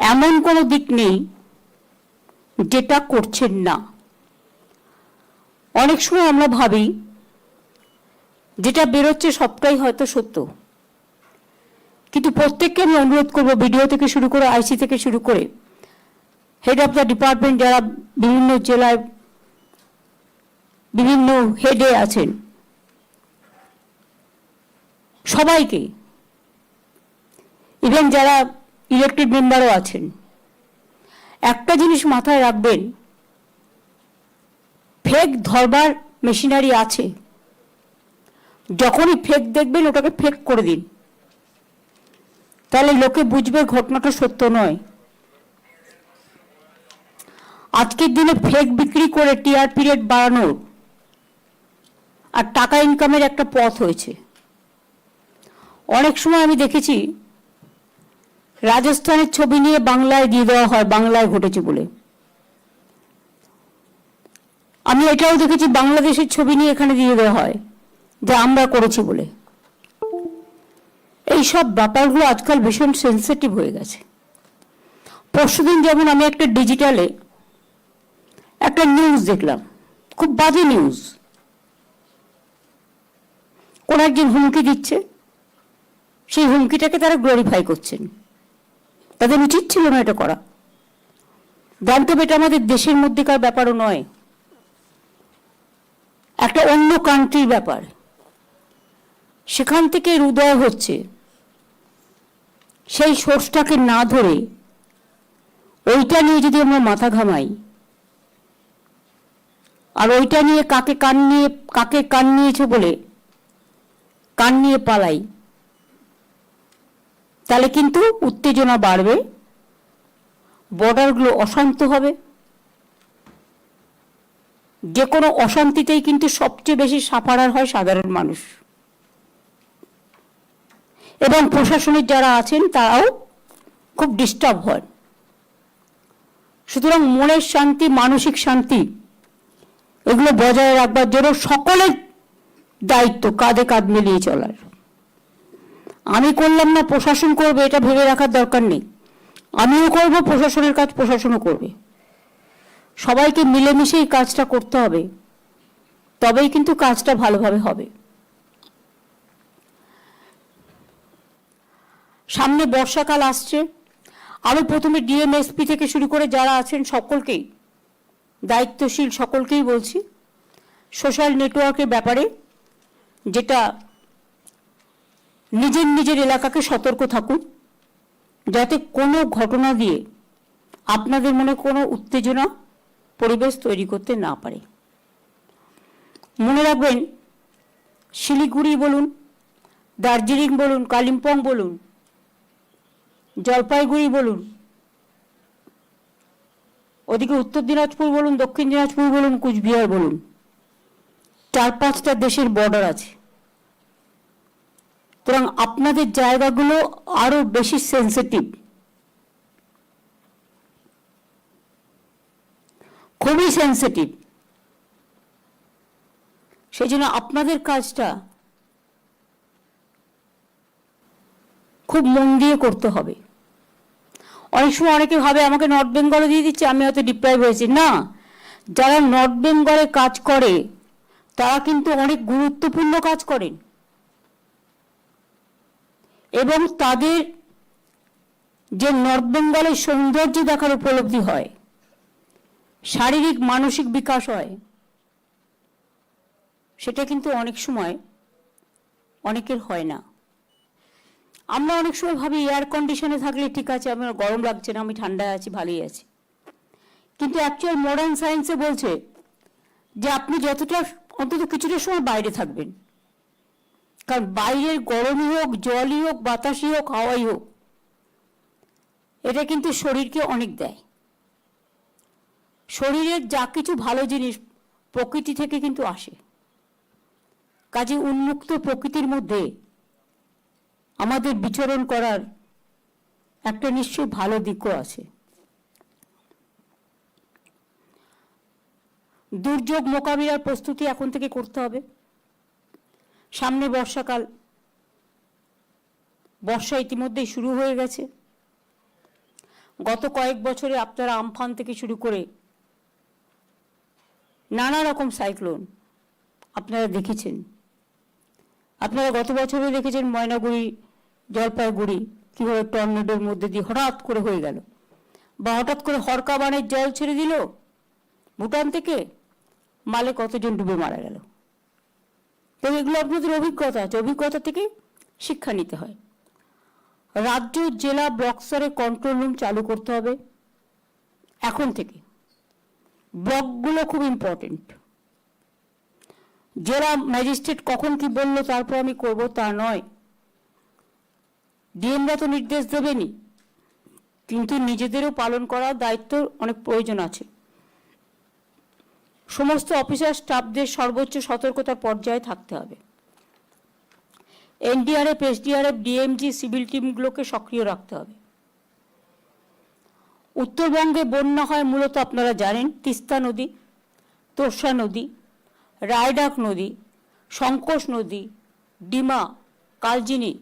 এমন কোনো দিক নেই যেটা করছেন না। অনেক সময় আমরা ভাবি, যেটা বেরোচ্ছে সবটাই হয়তো সত্য। কিন্তু প্রত্যেককে আমি অনুরোধ করব ভিডিও থেকে শুরু করে, আইসি থেকে শুরু করে হেড অফ দ্য ডিপার্টমেন্ট যারা বিভিন্ন জেলায় বিভিন্ন হেডে আছেন, সবাইকে ইভেন যারা ইলেক্টেড মেম্বারও আছেন। একটা জিনিস মাথায় রাখবেন ফেক ধরবার মেশিনারি আছে। যখনই ফেক দেখবেন, ওটাকে ফেক করে দিন। তাহলে লোকে বুঝবে ঘটনাটা সত্য নয়। আজকের দিনে ফেক বিক্রি করে টিআর পিরিয়ড বাড়ানোর আর টাকা ইনকামের একটা পথ হয়েছে। অনেক সময় আমি দেখেছি রাজস্থানের ছবি নিয়ে বাংলায় দিয়ে দেওয়া হয়, বাংলায় ঘটেছে বলে। আমি এটাও দেখেছি, বাংলাদেশের ছবি নিয়ে এখানে দিয়ে দেওয়া হয়, যে আমরা করেছি বলে। এই সব ব্যাপারগুলো আজকাল ভীষণ সেন্সিটিভ হয়ে গেছে। পরশুদিন যেমন আমি একটা ডিজিটালে একটা নিউজ দেখলাম, খুব বাজে নিউজ কোন একজন হুমকি দিচ্ছে, সেই হুমকিটাকে তারা গ্লোরিফাই করছেন। তাদের উচিত ছিল না এটা করা। জানতে এটা আমাদের দেশের মধ্যেকার ব্যাপারও নয়। একটা অন্য কান্ট্রির ব্যাপার। সেখান থেকে উদয় হচ্ছে। সেই সোর্সটাকে না ধরে ওইটা নিয়ে যদি আমরা মাথা ঘামাই, আর ওইটা নিয়ে কাকে কান নিয়ে, কাকে কান নিয়েছে বলে, কান নিয়ে পালাই তাহলে কিন্তু উত্তেজনা বাড়বে বর্ডারগুলো অশান্ত হবে। যে কোনো অশান্তিতেই কিন্তু সবচেয়ে বেশি সাফারার হয় সাধারণ মানুষ। এবং প্রশাসনের যারা আছেন, তারাও খুব ডিস্টার্ব হয় সুতরাং মনের শান্তি, মানসিক শান্তি, এগুলো বজায় রাখবার জন্য সকলের দায়িত্ব কাঁধে কাঁধ মিলিয়ে চলার। আমি করলাম না, প্রশাসন করবে, এটা ভেবে রাখার দরকার নেই। আমিও করব, প্রশাসনের কাজ প্রশাসনও করবে। সবাইকে মিলেমিশে এই কাজটা করতে হবে। তবেই কিন্তু কাজটা ভালোভাবে হবে। সামনে বর্ষাকাল আসছে। আমি প্রথমে ডিএমএসপি থেকে শুরু করে যারা আছেন সকলকেই, দায়িত্বশীল সকলকেই বলছি, সোশ্যাল নেটওয়ার্কের ব্যাপারে, যেটা নিজের নিজের এলাকাকে সতর্ক থাকুন, যাতে কোনো ঘটনা দিয়ে আপনাদের মনে কোনো উত্তেজনা পরিবেশ তৈরি করতে না পারে। মনে রাখবেন, শিলিগুড়ি বলুন, দার্জিলিং বলুন, কালিম্পং বলুন, জলপাইগুড়ি বলুন, ওদিকে উত্তর দিনাজপুর বলুন, দক্ষিণ দিনাজপুর বলুন, কুচবিহার বলুন, চার পাঁচটা দেশের বর্ডার আছে। সুতরাং আপনাদের জায়গাগুলো আরও বেশি সেন্সিটিভ খুবই সেন্সিটিভ সেই জন্য আপনাদের কাজটা খুব মন দিয়ে করতে হবে। অনেক সময় অনেকে ভাবে, আমাকে নর্থ বেঙ্গলে দিয়ে দিচ্ছে, আমি হয়তো ডিপ্রাইভ হয়েছি। না, যারা নর্থ বেঙ্গলে কাজ করে, তারা কিন্তু অনেক গুরুত্বপূর্ণ কাজ করেন। এবং তাদের যে নর্থ বেঙ্গলের সৌন্দর্য দেখার উপলব্ধি হয়, শারীরিক, মানসিক বিকাশ হয়, সেটা কিন্তু অনেক সময় অনেকের হয় না। আমরা অনেক সময় ভাবি এয়ার কন্ডিশনে থাকলে ঠিক আছে, আমার গরম লাগছে না, আমি ঠান্ডায় আছি, ভালোই আছি। কিন্তু অ্যাকচুয়াল মডার্ন সায়েন্সে বলছে যে আপনি যতটা, অন্তত কিছুটা সময় বাইরে থাকবেন। কারণ বাইরের গরমই হোক, জলই হোক, বাতাসই হোক, হাওয়াই হোক, এটা কিন্তু শরীরকে অনেক দেয়। শরীরের যা কিছু ভালো জিনিস প্রকৃতি থেকে কিন্তু আসে। কাজে উন্মুক্ত প্রকৃতির মধ্যে আমাদের বিচরণ করার একটা নিশ্চয়ই ভালো দিকও আছে। দুর্যোগ মোকাবিলার প্রস্তুতি এখন থেকে করতে হবে। সামনে বর্ষাকাল। বর্ষা ইতিমধ্যেই শুরু হয়ে গেছে। গত কয়েক বছরে আপনারা আমফান থেকে শুরু করে নানা রকম সাইক্লোন আপনারা দেখেছেন। আপনারা গত বছরে দেখেছেন ময়নাগুড়ি, জলপাইগুড়ি কীভাবে টর্নেডোর মধ্যে দিয়ে হঠাৎ করে হয়ে গেল বা হঠাৎ করে হরকা বানের জল ছেড়ে দিল। ভুটান থেকে মালে কতজন ডুবে মারা গেল? তো এগুলো আপনাদের অভিজ্ঞতা আছে। অভিজ্ঞতা থেকে শিক্ষা নিতে হয়। রাজ্য, জেলা ব্লক স্তরে কন্ট্রোল রুম চালু করতে হবে। এখন থেকে। ব্লকগুলো খুব ইম্পর্টেন্ট জেলা ম্যাজিস্ট্রেট কখন কি বলল তারপর আমি করব তা নয়। ডিএমরা তো নির্দেশ দেবেনি কিন্তু নিজেদেরও পালন করার দায়িত্ব অনেক প্রয়োজন আছে। সমস্ত অফিসার স্টাফদের সর্বোচ্চ সতর্কতার পর্যায়ে থাকতে হবে। এনডিআরএফ, এসডিআরএফ, ডিএমজি, সিভিল টিমগুলোকে সক্রিয় রাখতে হবে। উত্তরবঙ্গে বন্যা হয় মূলত আপনারা জানেন, তিস্তা নদী তোর্ষা নদী, রায়ডাক নদী সংকোষ নদী, ডিমা, কালজিনি,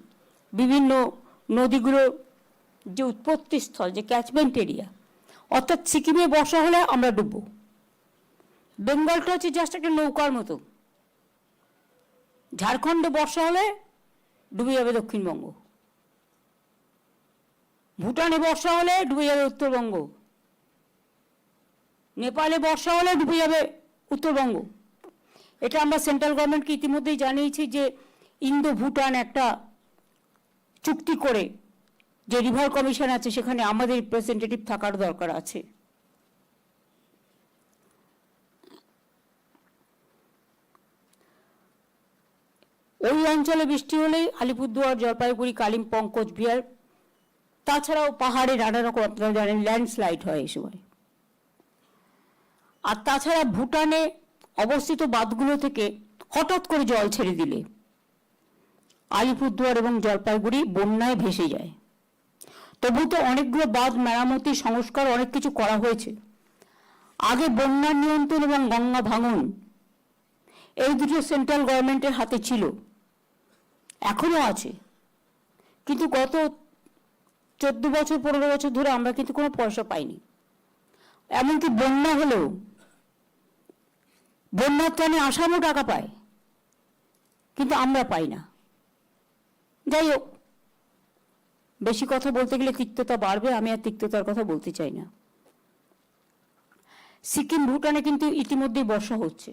বিভিন্ন নদীগুলোর যে উৎপত্তি স্থল যে ক্যাচমেন্ট এরিয়া অর্থাৎ সিকিমে বর্ষা হলে আমরা ডুববো। বেঙ্গলটা হচ্ছে জাস্ট একটা নৌকার মতো। ঝাড়খণ্ডে বর্ষা হলে ডুবে যাবে দক্ষিণবঙ্গ। ভুটানে বর্ষা হলে ডুবে যাবে উত্তরবঙ্গ। নেপালে বর্ষা হলে ডুবে যাবে উত্তরবঙ্গ। এটা আমরা সেন্ট্রাল গভর্নমেন্টকে ইতিমধ্যেই জানিয়েছি যে ইন্দো ভুটান একটা চুক্তি করে যে রিভার কমিশন আছে সেখানে আমাদের রিপ্রেজেন্টেটিভ থাকার দরকার আছে। ওই অঞ্চলে বৃষ্টি হলেই আলিপুরদুয়ার, জলপাইগুড়ি কালিম্পং কোচবিহার তাছাড়াও পাহাড়ে নানা রকম, আপনারা জানেন, ল্যান্ডস্লাইড হয় এই সময়। আর তাছাড়া ভুটানে অবস্থিত বাঁধগুলো থেকে হঠাৎ করে জল ছেড়ে দিলে আলিপুরদুয়ার এবং জলপাইগুড়ি বন্যায় ভেসে যায়। তবু তো অনেকগুলো বাঁধ মেরামতি, সংস্কার, অনেক কিছু করা হয়েছে। আগে বন্যা নিয়ন্ত্রণ এবং গঙ্গা ভাঙন এই দুটো সেন্ট্রাল গভর্নমেন্টের হাতে ছিল। এখনও আছে। কিন্তু গত চোদ্দ বছর, পনেরো বছর ধরে আমরা কিন্তু কোনো পয়সা পাইনি। এমনকি বন্যা হলেও, বন্যার ত্রাণে আসামও টাকা পায়, কিন্তু আমরা পাই না। যাই হোক, বেশি কথা বলতে গেলে তিক্ততা বাড়বে, আমি আর তিক্ততার কথা বলতে চাই না। সিকিম, ভুটানে কিন্তু ইতিমধ্যেই বর্ষা হচ্ছে।